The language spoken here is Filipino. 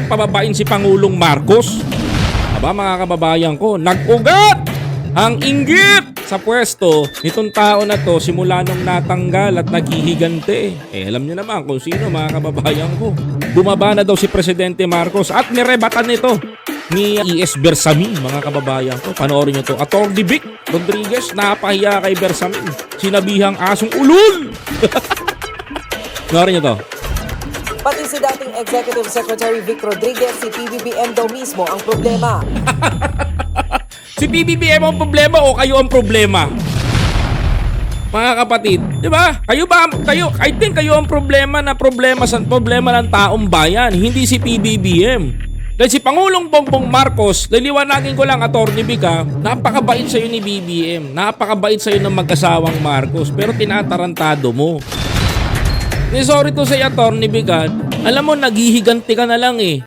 gustong pababain si Pangulong Marcos. Aba mga kababayan ko, nag-ugat ang inggit sa pwesto nitong tao na to simula nung natanggal at naghihigante. Eh alam niyo naman kung sino mga kababayan ko. Bumaba na daw si Presidente Marcos at nirebatan nito ni E.S. Bersamin mga kababayan ko. Panoorin niyo to. Atty. Vic Rodriguez napahiya kay Bersamin. Sinabihang asong ulul. Panoorin niyo to. Si dating Executive Secretary Vic Rodriguez, si PBBM daw mismo ang problema. Si BBBM ang problema o kayo ang problema? Mga kapatid, 'di ba? Kayo ba kayo I think kayo ang problema na problema sa problema ng taong bayan, hindi si PBBM. Dahil si Pangulong Bongbong Marcos, liliwanagin ko lang attorney Bica, napakabait sa'yo ni BBM, napakabait sa'yo ng mag-asawang Marcos, pero tinatarantado mo. Eh, sorry to say attorney Bica, alam mo naghihiganti ka na lang eh.